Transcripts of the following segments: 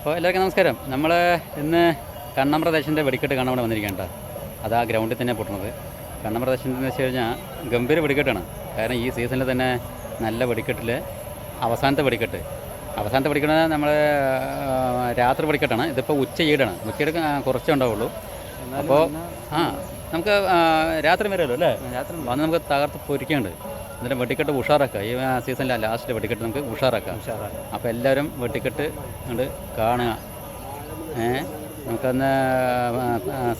അപ്പോൾ എല്ലാവർക്കും നമസ്കാരം. നമ്മൾ ഇന്ന് കണ്ണം പ്രദേശന്റെ വെടിക്കെട്ട് കാണാൻ ഇവിടെ വന്നിരിക്കേണ്ട അത് ആ ഗ്രൗണ്ടിൽ തന്നെ പൊട്ടുന്നത് കണ്ണം എന്ന് വെച്ച് കഴിഞ്ഞാൽ ഗംഭീര വെടിക്കെട്ടാണ്. കാരണം ഈ സീസണിൽ തന്നെ നല്ല വെടിക്കെട്ടിൽ അവസാനത്തെ വെടിക്കെട്ട്. അവസാനത്തെ വെടിക്കെട്ട് നമ്മൾ രാത്രി വെടിക്കെട്ടാണ്. ഇതിപ്പോൾ ഉച്ച ഈടാണ്. ഉച്ചയുടെ കുറച്ചേ ഉണ്ടാവുള്ളൂ. അപ്പോൾ ആ നമുക്ക് രാത്രി വരുമല്ലോ അല്ലേ? രാത്രി വന്ന് നമുക്ക് തകർത്ത് പൊരിക്കുന്നുണ്ട് എന്നിട്ട് വെടിക്കെട്ട് ഉഷാറാക്കുക. ഈ സീസണിലെ ലാസ്റ്റ് വെടിക്കെട്ട് നമുക്ക് ഉഷാറാക്കാം. അപ്പോൾ എല്ലാവരും വെട്ടിക്കെട്ട് കണ്ട് കാണുക. ഏ നമുക്കൊന്ന്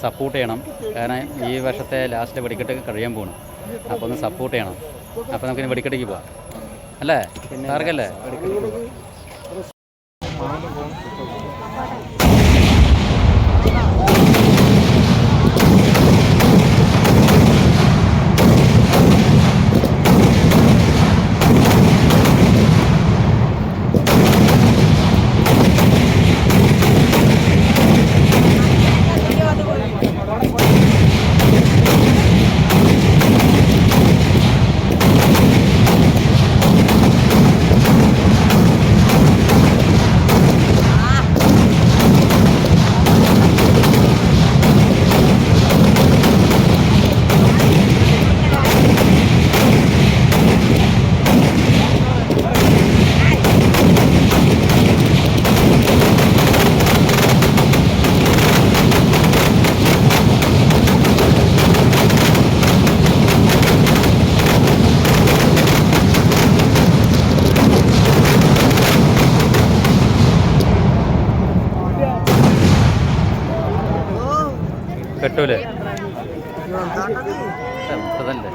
സപ്പോർട്ട് ചെയ്യണം. കാരണം ഈ വർഷത്തെ ലാസ്റ്റ് വെടിക്കെട്ട് കഴിയാൻ പോകണം അപ്പോൾ ഒന്ന് സപ്പോർട്ട് ചെയ്യണം. അപ്പോൾ നമുക്കിനി വെടിക്കെട്ടേക്ക് പോവാം. അല്ലേ? ആർക്കല്ലേ കെട്ടൂലേ തന്നെ